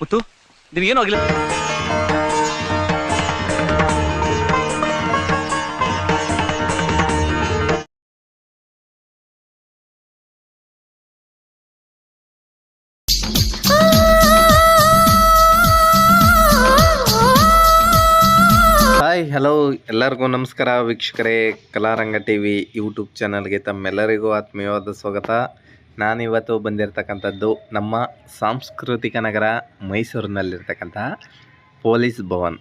ಮುತ್ತು ನಿನಗೇನು ಆಗಿಲ್ಲ? Hi hello ಎಲ್ಲರಿಗೂ ನಮಸ್ಕಾರ ವೀಕ್ಷಕರೇ, ಕಲಾರಂಗ ಟಿ ವಿ ಯೂಟ್ಯೂಬ್ ಚಾನಲ್ಗೆ ತಮ್ಮೆಲ್ಲರಿಗೂ ಆತ್ಮೀಯವಾದ ಸ್ವಾಗತ. ನಾನಿವತ್ತು ಬಂದಿರತಕ್ಕಂಥದ್ದು ನಮ್ಮ ಸಾಂಸ್ಕೃತಿಕ ನಗರ ಮೈಸೂರಿನಲ್ಲಿರ್ತಕ್ಕಂತಹ ಪೊಲೀಸ್ ಭವನ್.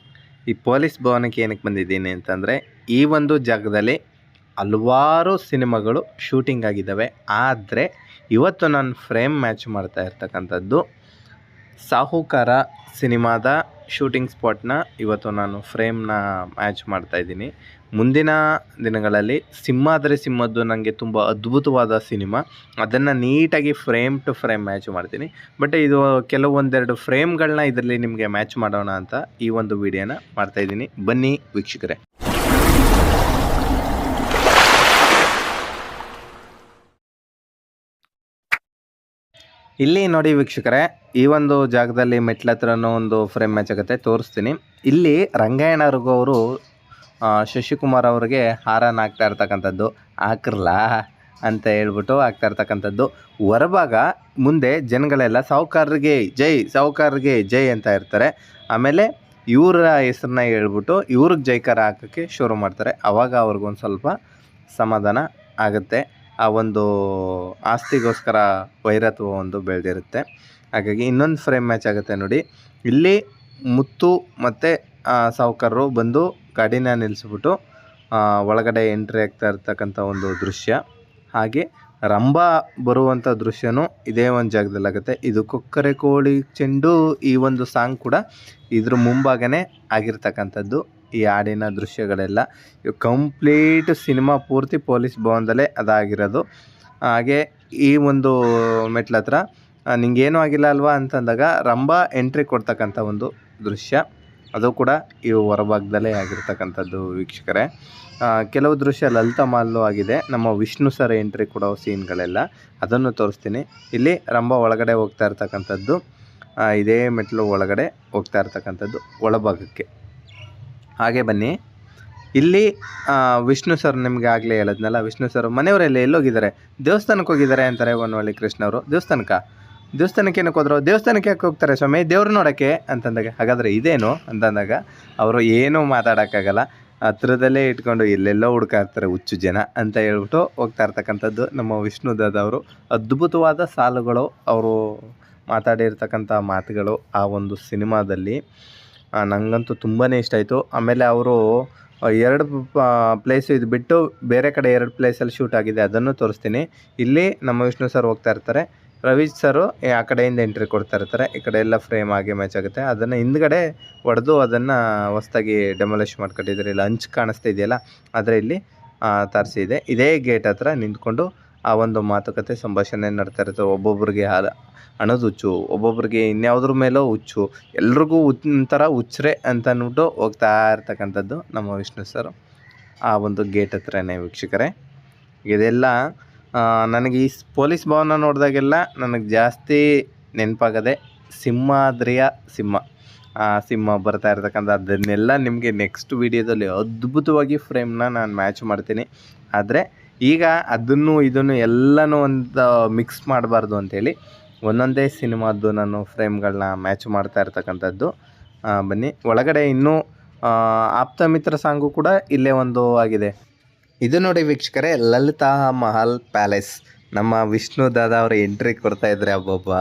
ಈ ಪೊಲೀಸ್ ಭವನಕ್ಕೆ ಏನಕ್ಕೆ ಬಂದಿದ್ದೀನಿ ಅಂತಂದರೆ, ಈ ಒಂದು ಜಾಗದಲ್ಲಿ ಹಲವಾರು ಸಿನಿಮಾಗಳು ಶೂಟಿಂಗ್ ಆಗಿದ್ದಾವೆ. ಆದರೆ, ಇವತ್ತು ನಾನು ಫ್ರೇಮ್ ಮ್ಯಾಚ್ ಮಾಡ್ತಾ ಇರ್ತಕ್ಕಂಥದ್ದು ಸಾಹುಕಾರ ಸಿನಿಮಾದ ಶೂಟಿಂಗ್ ಸ್ಪಾಟ್ನ ಇವತ್ತು ನಾನು ಫ್ರೇಮ್ನ ಮ್ಯಾಚ್ ಮಾಡ್ತಾ ಇದ್ದೀನಿ. ಮುಂದಿನ ದಿನಗಳಲ್ಲಿ ಸಿಂಹಾದ್ರೆ ಸಿಂಹದ್ದು ನನಗೆ ತುಂಬ ಅದ್ಭುತವಾದ ಸಿನಿಮಾ. ಅದನ್ನು ನೀಟಾಗಿ ಫ್ರೇಮ್ ಟು ಫ್ರೇಮ್ ಮ್ಯಾಚ್ ಮಾಡ್ತೀನಿ. ಬಟ್ ಇದು ಕೆಲವೊಂದೆರಡು ಫ್ರೇಮ್ಗಳನ್ನ ಇದರಲ್ಲಿ ನಿಮಗೆ ಮ್ಯಾಚ್ ಮಾಡೋಣ ಅಂತ ಈ ಒಂದು ವಿಡಿಯೋನ ಮಾಡ್ತಾ ಇದ್ದೀನಿ. ಬನ್ನಿ ವೀಕ್ಷಕರೇ. ಇಲ್ಲಿ ನೋಡಿ ವೀಕ್ಷಕರೇ, ಈ ಒಂದು ಜಾಗದಲ್ಲಿ ಮೆಟ್ಲ ಹತ್ರನೂ ಒಂದು ಫ್ರೇಮ್ ಮ್ಯಾಚ್ ಆಗುತ್ತೆ, ತೋರಿಸ್ತೀನಿ. ಇಲ್ಲಿ ರಂಗಾಯಣರಿಗೂ ಅವರು ಶಶಿಕುಮಾರ್ ಅವರಿಗೆ ಹಾರನ ಹಾಕ್ತಾ ಇರ್ತಕ್ಕಂಥದ್ದು. ಹಾಕ್ರಲ್ಲ ಅಂತ ಹೇಳ್ಬಿಟ್ಟು ಹಾಕ್ತಾ ಇರ್ತಕ್ಕಂಥದ್ದು. ಹೊರಭಾಗ ಮುಂದೆ ಜನಗಳೆಲ್ಲ ಸಾಹುಕಾರರಿಗೆ ಜೈ ಸಾಹುಕಾರರಿಗೆ ಜೈ ಅಂತ ಇರ್ತಾರೆ. ಆಮೇಲೆ ಇವರ ಹೆಸರನ್ನ ಹೇಳ್ಬಿಟ್ಟು ಇವ್ರಿಗೆ ಜೈಕಾರ ಹಾಕೋಕ್ಕೆ ಶುರು ಮಾಡ್ತಾರೆ. ಆವಾಗ ಅವ್ರಿಗೊಂದು ಸ್ವಲ್ಪ ಸಮಾಧಾನ ಆಗುತ್ತೆ. ಆ ಒಂದು ಆಸ್ತಿಗೋಸ್ಕರ ವೈರತ್ವ ಒಂದು ಬೆಳೆದಿರುತ್ತೆ. ಹಾಗಾಗಿ ಇನ್ನೊಂದು ಫ್ರೇಮ್ ಮ್ಯಾಚ್ ಆಗುತ್ತೆ ನೋಡಿ. ಇಲ್ಲಿ ಮುತ್ತು ಮತ್ತು ಸಾವುಕಾರರು ಬಂದು ಗಾಡಿನ ನಿಲ್ಲಿಸ್ಬಿಟ್ಟು ಒಳಗಡೆ ಎಂಟ್ರಿ ಆಗ್ತಾ ಇರ್ತಕ್ಕಂಥ ಒಂದು ದೃಶ್ಯ. ಹಾಗೆ ರಂಭ ಬರುವಂಥ ದೃಶ್ಯನೂ ಇದೇ ಒಂದು ಜಾಗದಲ್ಲಾಗುತ್ತೆ ಇದು ಕೊಕ್ಕರೆ ಕೋಳಿ ಚೆಂಡು ಈ ಒಂದು ಸಾಂಗ್ ಕೂಡ ಇದ್ರ ಮುಂಭಾಗನೇ ಆಗಿರ್ತಕ್ಕಂಥದ್ದು. ಈ ಹಾಡಿನ ದೃಶ್ಯಗಳೆಲ್ಲ ಕಂಪ್ಲೀಟ್ ಸಿನಿಮಾ ಪೂರ್ತಿ ಪೊಲೀಸ್ ಭವನದಲ್ಲೇ ಅದಾಗಿರೋದು. ಹಾಗೆ ಈ ಒಂದು ಮೆಟ್ಲ ಹತ್ರ ನಿಂಗೇನೂ ಆಗಿಲ್ಲ ಅಲ್ವಾ ಅಂತಂದಾಗ ರಂಭ ಎಂಟ್ರಿ ಕೊಡ್ತಕ್ಕಂಥ ಒಂದು ದೃಶ್ಯ. ಅದು ಕೂಡ ಈ ಹೊರಭಾಗದಲ್ಲೇ ಆಗಿರ್ತಕ್ಕಂಥದ್ದು ವೀಕ್ಷಕರೇ. ಕೆಲವು ದೃಶ್ಯ ಲಲಿತಾ ಮಾಲ್ಲು ಆಗಿದೆ. ನಮ್ಮ ವಿಷ್ಣು ಸರ್ ಎಂಟ್ರಿ ಕೊಡೋ ಸೀನ್ಗಳೆಲ್ಲ ಅದನ್ನು ತೋರಿಸ್ತೀನಿ. ಇಲ್ಲಿ ರಂಭ ಒಳಗಡೆ ಹೋಗ್ತಾ ಇರ್ತಕ್ಕಂಥದ್ದು. ಇದೇ ಮೆಟ್ಲು ಒಳಗಡೆ ಹೋಗ್ತಾ ಇರ್ತಕ್ಕಂಥದ್ದು ಒಳಭಾಗಕ್ಕೆ. ಹಾಗೆ ಬನ್ನಿ. ಇಲ್ಲಿ ವಿಷ್ಣು ಸರ್ ನಿಮಗೆ ಆಗಲೇ ಹೇಳಿದ್ನಲ್ಲ, ವಿಷ್ಣು ಸರ್ ಮನೆಯವರೆಲ್ಲ ಎಲ್ಲೋಗಿದ್ದಾರೆ? ದೇವಸ್ಥಾನಕ್ಕೆ ಹೋಗಿದ್ದಾರೆ ಅಂತಾರೆ ವನವಳ್ಳಿ ಕೃಷ್ಣ ಅವರು ದೇವಸ್ಥಾನಕ್ಕೆ? ದೇವಸ್ಥಾನಕ್ಕೆ ಏನಕ್ಕೆ ಹೋದ್ರು? ದೇವಸ್ಥಾನಕ್ಕೆ ಯಾಕೆ ಹೋಗ್ತಾರೆ ಸ್ವಾಮಿ? ದೇವ್ರು ನೋಡೋಕ್ಕೆ ಅಂತಂದಾಗ, ಹಾಗಾದರೆ ಇದೇನು ಅಂತಂದಾಗ, ಅವರು ಏನೂ ಮಾತಾಡೋಕ್ಕಾಗಲ್ಲ. ಹತ್ರದಲ್ಲೇ ಇಟ್ಕೊಂಡು ಎಲ್ಲೆಲ್ಲೋ ಹುಡ್ಕಾ ಇರ್ತಾರೆ ಹುಚ್ಚು ಜನ ಅಂತ ಹೇಳ್ಬಿಟ್ಟು ಹೋಗ್ತಾ ಇರ್ತಕ್ಕಂಥದ್ದು ನಮ್ಮ ವಿಷ್ಣು ದಾದ ಅವರು ಅದ್ಭುತವಾದ ಸಾಲುಗಳು ಅವರು ಮಾತಾಡಿರ್ತಕ್ಕಂಥ ಮಾತುಗಳು ಆ ಒಂದು ಸಿನಿಮಾದಲ್ಲಿ. ನನಗಂತೂ ತುಂಬಾ ಇಷ್ಟ ಆಯಿತು. ಆಮೇಲೆ ಅವರು ಎರಡು ಪ್ಲೇಸ್ ಇದು ಬಿಟ್ಟು ಬೇರೆ ಕಡೆ ಎರಡು ಪ್ಲೇಸಲ್ಲಿ ಶೂಟ್ ಆಗಿದೆ, ಅದನ್ನು ತೋರಿಸ್ತೀನಿ. ಇಲ್ಲಿ ನಮ್ಮ ವಿಷ್ಣು ಸರ್ ಹೋಗ್ತಾ ಇರ್ತಾರೆ. ರವೀಶ್ ಸರು ಆ ಕಡೆಯಿಂದ ಎಂಟ್ರಿ ಕೊಡ್ತಾ ಇರ್ತಾರೆ. ಈ ಕಡೆ ಎಲ್ಲ ಫ್ರೇಮ್ ಆಗಿ ಮ್ಯಾಚ್ ಆಗುತ್ತೆ. ಅದನ್ನು ಹಿಂದ್ಗಡೆ ಹೊಡೆದು ಅದನ್ನು ಹೊಸ್ದಾಗಿ ಡೆಮೊಲಿಷ್ ಮಾಡ್ಕೊಂಡಿದ್ದಾರೆ ಇಲ್ಲ ಹಂಚು ಕಾಣಿಸ್ತಾ ಇದೆಯಲ್ಲ, ಆದರೆ ಇಲ್ಲಿ ತರಿಸಿದೆ. ಇದೇ ಗೇಟ್ ಹತ್ರ ನಿಂತ್ಕೊಂಡು ಆ ಒಂದು ಮಾತುಕತೆ ಸಂಭಾಷಣೆ ನಡ್ತಾ ಇರುತ್ತೆ. ಒಬ್ಬೊಬ್ಬರಿಗೆ ಹಣದ ಹುಚ್ಚು ಒಬ್ಬೊಬ್ಬರಿಗೆ ಇನ್ಯಾವುದ್ರ ಮೇಲೋ ಹುಚ್ಚು, ಎಲ್ರಿಗೂ ಒಂಥರ ಹುಚ್ಚ್ರೆ ಅಂತ ಅಂದ್ಬಿಟ್ಟು ಹೋಗ್ತಾ ಇರ್ತಕ್ಕಂಥದ್ದು ನಮ್ಮ ವಿಷ್ಣು ಸರ್ ಆ ಒಂದು ಗೇಟ್ ಹತ್ರನೇ ವೀಕ್ಷಕರೇ. ಇದೆಲ್ಲ ನನಗೆ ಈ ಪೊಲೀಸ್ ಭವನ ನೋಡಿದಾಗೆಲ್ಲ ನನಗೆ ಜಾಸ್ತಿ ನೆನಪಾಗದೆ ಸಿಂಹಾದ್ರಿಯ ಸಿಂಹ. ಆ ಸಿಂಹ ಬರ್ತಾ ಇರ್ತಕ್ಕಂಥ ಅದನ್ನೆಲ್ಲ ನಿಮಗೆ ನೆಕ್ಸ್ಟ್ ವೀಡಿಯೋದಲ್ಲಿ ಅದ್ಭುತವಾಗಿ ಫ್ರೇಮ್ನ ನಾನು ಮ್ಯಾಚ್ ಮಾಡ್ತೀನಿ. ಆದರೆ ಈಗ ಅದನ್ನು, ಇದನ್ನು ಎಲ್ಲನೂ ಒಂದು ಮಿಕ್ಸ್ ಮಾಡಬಾರ್ದು ಅಂಥೇಳಿ ಒಂದೊಂದೇ ಸಿನಿಮಾದ್ದು ನಾನು ಫ್ರೇಮ್ಗಳನ್ನ ಮ್ಯಾಚ್ ಮಾಡ್ತಾ ಇರ್ತಕ್ಕಂಥದ್ದು. ಬನ್ನಿ. ಒಳಗಡೆ ಇನ್ನೂ ಆಪ್ತ ಮಿತ್ರ ಸಾಂಗು ಕೂಡ ಇಲ್ಲೇ ಒಂದು ಆಗಿದೆ. ಇದು ನೋಡಿ ವೀಕ್ಷಕರೇ, ಲಲಿತಾ ಮಹಲ್ ಪ್ಯಾಲೇಸ್. ನಮ್ಮ ವಿಷ್ಣು ದಾದಾ ಅವರು ಎಂಟ್ರಿ ಕೊಡ್ತಾ ಇದ್ದಾರೆ ಒಬ್ಬೊಬ್ಬ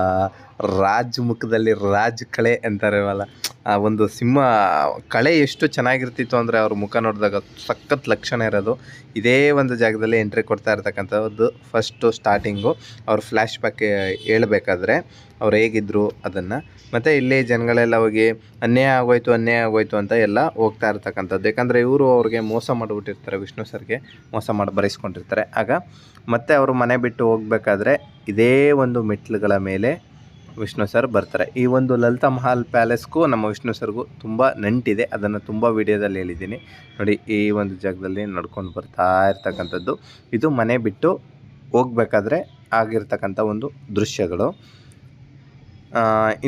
ರಾಜ್ ಮುಖದಲ್ಲಿ ರಾಜ್ ಕಳೆ ಅಂತಾರವಲ್ಲ ಆ, ಒಂದು ಸಿಂಹ ಕಳೆ ಎಷ್ಟು ಚೆನ್ನಾಗಿರ್ತಿತ್ತು ಅಂದರೆ ಅವ್ರ ಮುಖ ನೋಡಿದಾಗ ಸಖತ್ ಲಕ್ಷಣ ಇರೋದು. ಇದೇ ಒಂದು ಜಾಗದಲ್ಲಿ ಎಂಟ್ರಿ ಕೊಡ್ತಾ ಇರ್ತಕ್ಕಂಥದ್ದು ಫಸ್ಟು ಸ್ಟಾರ್ಟಿಂಗು ಅವ್ರ ಫ್ಲ್ಯಾಶ್ ಬ್ಯಾಕ್ ಹೇಳ್ಬೇಕಾದ್ರೆ ಅವ್ರು ಹೇಗಿದ್ರು ಅದನ್ನು. ಮತ್ತು ಇಲ್ಲಿ ಜನಗಳೆಲ್ಲ ಹೋಗಿ ಅನ್ಯಾಯ ಆಗೋಯ್ತು ಅನ್ಯಾಯ ಆಗೋಯ್ತು ಅಂತ ಎಲ್ಲ ಹೋಗ್ತಾ ಇರ್ತಕ್ಕಂಥದ್ದು. ಯಾಕಂದರೆ ಇವರು ಅವ್ರಿಗೆ ಮೋಸ ಮಾಡಿಬಿಟ್ಟಿರ್ತಾರೆ, ವಿಷ್ಣು ಸರ್ಗೆ ಮೋಸ ಮಾಡಿ ಬರೆಸ್ಕೊಂಡಿರ್ತಾರೆ. ಆಗ ಮತ್ತೆ ಅವರು ಮನೆ ಬಿಟ್ಟು ಹೋಗಬೇಕಾದ್ರೆ ಇದೇ ಒಂದು ಮೆಟ್ಲುಗಳ ಮೇಲೆ ವಿಷ್ಣು ಸರ್ ಬರ್ತಾರೆ. ಈ ಒಂದು ಲಲಿತಾ ಮಹಲ್ ಪ್ಯಾಲೇಸ್ಗೂ ನಮ್ಮ ವಿಷ್ಣು ಸರ್ಗೂ ತುಂಬ ನಂಟಿದೆ. ಅದನ್ನು ತುಂಬ ವಿಡಿಯೋದಲ್ಲಿ ಹೇಳಿದ್ದೀನಿ. ನೋಡಿ, ಈ ಒಂದು ಜಾಗದಲ್ಲಿ ನಡ್ಕೊಂಡು ಬರ್ತಾ ಇರ್ತಕ್ಕಂಥದ್ದು. ಇದು ಮನೆ ಬಿಟ್ಟು ಹೋಗ್ಬೇಕಾದ್ರೆ ಆಗಿರ್ತಕ್ಕಂಥ ಒಂದು ದೃಶ್ಯಗಳು.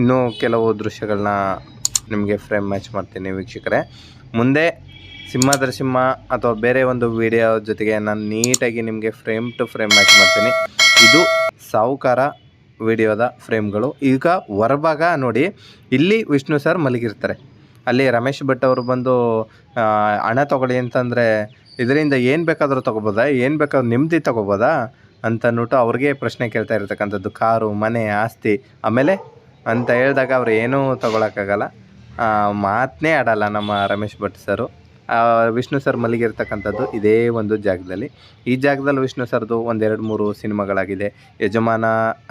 ಇನ್ನೂ ಕೆಲವು ದೃಶ್ಯಗಳನ್ನ ನಿಮಗೆ ಫ್ರೇಮ್ ಮ್ಯಾಚ್ ಮಾಡ್ತೀನಿ ವೀಕ್ಷಕರೇ. ಮುಂದೆ ಸಿಂಹ ಅಥವಾ ಬೇರೆ ಒಂದು ವಿಡಿಯೋ ಜೊತೆಗೆ ನಾನು ನೀಟಾಗಿ ನಿಮಗೆ ಫ್ರೇಮ್ ಟು ಫ್ರೇಮ್ ಮ್ಯಾಚ್ ಮಾಡ್ತೀನಿ. ಇದು ಸಾಹುಕಾರ ವಿಡಿಯೋದ ಫ್ರೇಮ್ಗಳು. ಈಗ ಹೊರಭಾಗ ನೋಡಿ, ಇಲ್ಲಿ ವಿಷ್ಣು ಸರ್ ಮಲಗಿರ್ತಾರೆ. ಅಲ್ಲಿ ರಮೇಶ್ ಭಟ್ ಅವರು ಬಂದು ಹಣ ತೊಗೊಳ್ಳಿ ಅಂತಂದರೆ, ಇದರಿಂದ ಏನು ಬೇಕಾದರೂ ತೊಗೋಬೋದಾ? ಏನು ಬೇಕಾದ್ರೂ ನೆಮ್ಮದಿ ತೊಗೋಬೋದಾ? ಅಂತ ಅನ್ಬಿಟ್ಟು ಅವ್ರಿಗೆ ಪ್ರಶ್ನೆ ಕೇಳ್ತಾ ಇರ್ತಕ್ಕಂಥದ್ದು. ಕಾರು, ಮನೆ, ಆಸ್ತಿ, ಆಮೇಲೆ ಅಂತ ಹೇಳಿದಾಗ ಅವ್ರು ಏನೂ ತೊಗೊಳಕ್ಕಾಗಲ್ಲ. ಮಾತನ್ನೇ ಆಡಲ್ಲ ನಮ್ಮ ರಮೇಶ್ ಭಟ್ ಸರು. ವಿಷ್ಣು ಸರ್ ಮಲಗಿರ್ತಕ್ಕಂಥದ್ದು ಇದೇ ಒಂದು ಜಾಗದಲ್ಲಿ. ಈ ಜಾಗದಲ್ಲಿ ವಿಷ್ಣು ಸರ್ದು ಒಂದೆರಡು ಮೂರು ಸಿನಿಮಾಗಳಾಗಿದೆ. ಯಜಮಾನ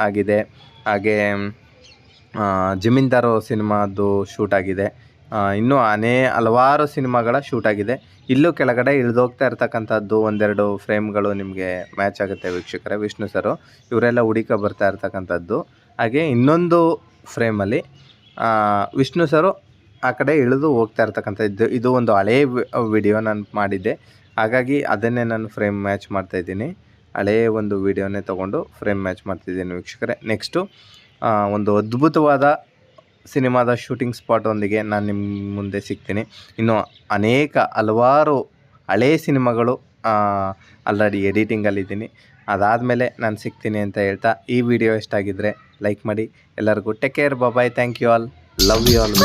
ಆಗಿದೆ. ಹಾಗೆ ಜಮೀನ್ದಾರು ಸಿನಿಮಾದ್ದು ಶೂಟ್ ಆಗಿದೆ. ಇನ್ನೂ ಅನೇ ಹಲವಾರು ಸಿನಿಮಾಗಳ ಶೂಟ್ ಆಗಿದೆ. ಇಲ್ಲೂ ಕೆಳಗಡೆ ಇಳಿದೋಗ್ತಾ ಇರ್ತಕ್ಕಂಥದ್ದು ಒಂದೆರಡು ಫ್ರೇಮ್ಗಳು ನಿಮಗೆ ಮ್ಯಾಚ್ ಆಗುತ್ತೆ ವೀಕ್ಷಕರೇ. ವಿಷ್ಣು ಸರು, ಇವರೆಲ್ಲ ಹುಡುಕ ಬರ್ತಾ ಇರ್ತಕ್ಕಂಥದ್ದು. ಹಾಗೆ ಇನ್ನೊಂದು ಫ್ರೇಮಲ್ಲಿ ವಿಷ್ಣು ಸರು ಆ ಕಡೆ ಇಳಿದು ಹೋಗ್ತಾ ಇರ್ತಕ್ಕಂಥದ್ದು ಇದು ಒಂದು ಹಳೆಯ ವಿಡಿಯೋ ನಾನು ಮಾಡಿದ್ದೆ. ಹಾಗಾಗಿ ಅದನ್ನೇ ನಾನು ಫ್ರೇಮ್ ಮ್ಯಾಚ್ ಮಾಡ್ತಾ ಇದ್ದೀನಿ. ಹಳೇ ಒಂದು ವಿಡಿಯೋನೇ ತೊಗೊಂಡು ಫ್ರೇಮ್ ಮ್ಯಾಚ್ ಮಾಡ್ತಿದ್ದೀನಿ ವೀಕ್ಷಕರೇ. ನೆಕ್ಸ್ಟು ಒಂದು ಅದ್ಭುತವಾದ ಸಿನಿಮಾದ ಶೂಟಿಂಗ್ ಸ್ಪಾಟೊಂದಿಗೆ ನಾನು ನಿಮ್ಮ ಮುಂದೆ ಸಿಗ್ತೀನಿ. ಇನ್ನು ಅನೇಕ ಹಲವಾರು ಹಳೇ ಸಿನಿಮಾಗಳು ಆಲ್ರೆಡಿ ಎಡಿಟಿಂಗಲ್ಲಿದ್ದೀನಿ ಅದಾದಮೇಲೆ ನಾನು ಸಿಗ್ತೀನಿ ಅಂತ ಹೇಳ್ತಾ ಈ ವಿಡಿಯೋ ಇಷ್ಟ ಆಗಿದ್ದರೆ ಲೈಕ್ ಮಾಡಿ. ಎಲ್ಲರಿಗೂ take care bye thank you all love you all